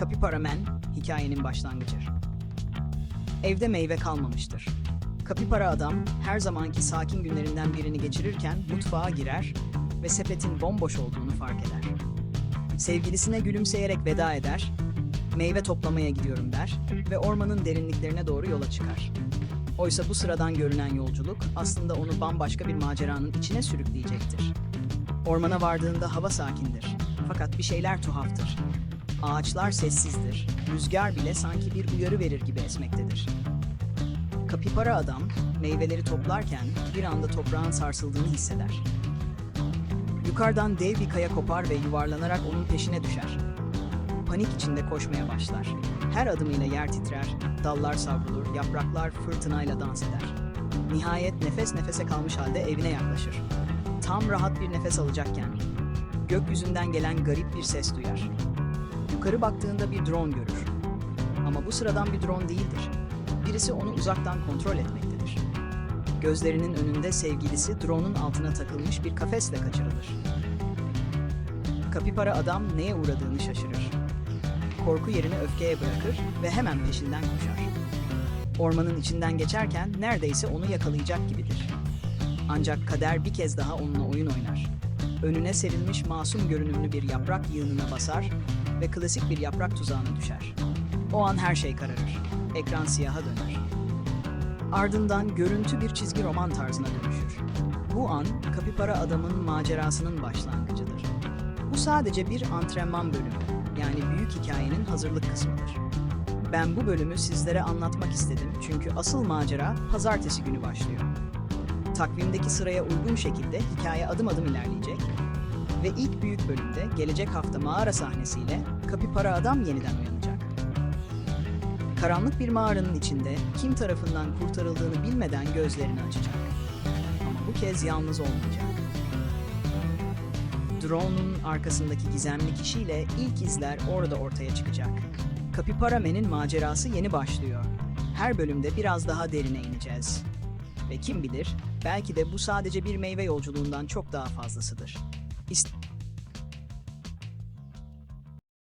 Kapipara Man, hikayenin başlangıcı. Evde meyve kalmamıştır. Kapipara adam her zamanki sakin günlerinden birini geçirirken mutfağa girer ve sepetin bomboş olduğunu fark eder. Sevgilisine gülümseyerek veda eder, meyve toplamaya gidiyorum der ve ormanın derinliklerine doğru yola çıkar. Oysa bu sıradan görünen yolculuk aslında onu bambaşka bir maceranın içine sürükleyecektir. Ormana vardığında hava sakindir. Fakat bir şeyler tuhaftır. Ağaçlar sessizdir. Rüzgar bile sanki bir uyarı verir gibi esmektedir. Kapipara adam meyveleri toplarken bir anda toprağın sarsıldığını hisseder. Yukarıdan dev bir kaya kopar ve yuvarlanarak onun peşine düşer. Panik içinde koşmaya başlar. Her adımıyla yer titrer, dallar savrulur, yapraklar fırtınayla dans eder. Nihayet nefes nefese kalmış halde evine yaklaşır. Tam rahat bir nefes alacakken gökyüzünden gelen garip bir ses duyar. Yukarı baktığında bir drone görür. Ama bu sıradan bir drone değildir. Birisi onu uzaktan kontrol etmektedir. Gözlerinin önünde sevgilisi drone'un altına takılmış bir kafesle kaçırılır. Kapipara adam neye uğradığını şaşırır. Korku yerini öfkeye bırakır ve hemen peşinden koşar. Ormanın içinden geçerken neredeyse onu yakalayacak gibidir. Ancak kader bir kez daha onunla oyun oynar. Önüne serilmiş masum görünümlü bir yaprak yığınına basar ve klasik bir yaprak tuzağına düşer. O an her şey kararır. Ekran siyaha döner. Ardından görüntü bir çizgi roman tarzına dönüşür. Bu an Kapipara adamın macerasının başlangıcıdır. Bu sadece bir antrenman bölümü, yani büyük hikayenin hazırlık kısmıdır. Ben bu bölümü sizlere anlatmak istedim çünkü asıl macera pazartesi günü başlıyor. Takvimdeki sıraya uygun şekilde hikaye adım adım ilerleyecek ve ilk büyük bölümde gelecek hafta mağara sahnesiyle Kapipara adam yeniden uyanacak. Karanlık bir mağaranın içinde kim tarafından kurtarıldığını bilmeden gözlerini açacak. Ama bu kez yalnız olmayacak. Drone'un arkasındaki gizemli kişiyle ilk izler orada ortaya çıkacak. Kapipara Man'in macerası yeni başlıyor. Her bölümde biraz daha derine ineceğiz. Ve kim bilir, belki de bu sadece bir meyve yolculuğundan çok daha fazlasıdır. is